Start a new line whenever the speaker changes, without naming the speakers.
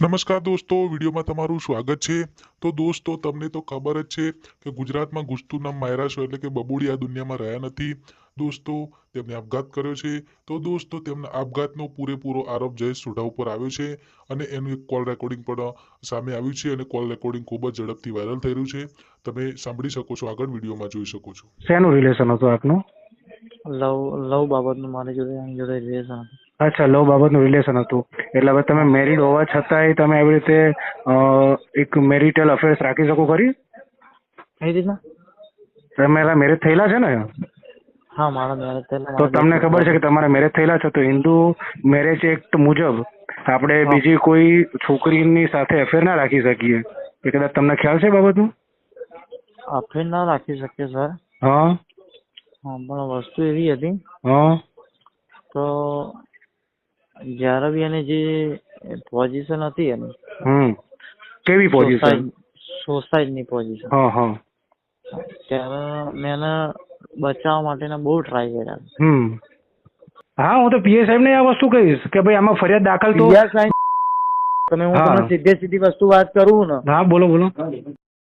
નમસ્કાર દોસ્તો વિડીયોમાં તમારું સ્વાગત છે. તો દોસ્તો તમને તો ખબર જ છે કે ગુજરાતમાં ગુસ્તુ નામ માયરાશો એટલે કે બબુડી આ દુનિયામાં રહ્યા નથી. દોસ્તો તેમણે આપઘાત કર્યો છે. તો દોસ્તો તેમના આપઘાતનો પૂરેપૂરો આરોપ જયેશ સુઢા ઉપર આવ્યો છે અને એનું એક કોલ રેકોર્ડિંગ પણ સામે આવ્યું છે અને કોલ રેકોર્ડિંગ ખૂબ જ ઝડપથી વાયરલ થઈ રહ્યું છે. તમે સાંભળી શકો છો આગળ વિડીયોમાં જોઈ શકો છો.
શેનું રિલેશન હતું આપનું?
લવ લવ બાબતનું મારી જોડે એની જોડે રિલેશન હતું.
અચ્છા લવ બાબતનું રિલેશન હતું. એટલે હવે તમે મેરિડ હોવા છતાંય તમે આવી રીતે એક મેરિટલ અફેર્સ રાખી શકો ખરી?
કઈ રીતના?
તમે મેરેજ થયેલા છે ને?
હા મારા મેરેજ થયેલા.
તો તમને ખબર છે કે તમારા મેરેજ થયેલા છે તો હિન્દુ મેરેજ એક્ટ મુજબ આપણે બીજી કોઈ છોકરીની સાથે અફેર ના રાખી શકીએ. એ કદાચ તમને ખ્યાલ છે બાબતનું?
અફેર ના રાખી શકીએ સર.
હા.
હા પણ વસ્તુ એવી હતી
હા.
તો જ્યારે બી એની જે પોઝિશન હતી એની
હમ. કેવી પોઝિશન
સોસાયટીની પોઝિશન
હા હા.
ત્યારે મેં એને બચાવવા માટેના બહુ ટ્રાય કર્યા.
હમ. હા હું તો પીએ સાહેબ ને આ વસ્તુ કહીશ કે ભાઈ આમાં ફરિયાદ દાખલ તો
તમે હું
હા.
તમને સીધે સીધી વસ્તુ વાત કરું ને.
હા બોલો બોલો.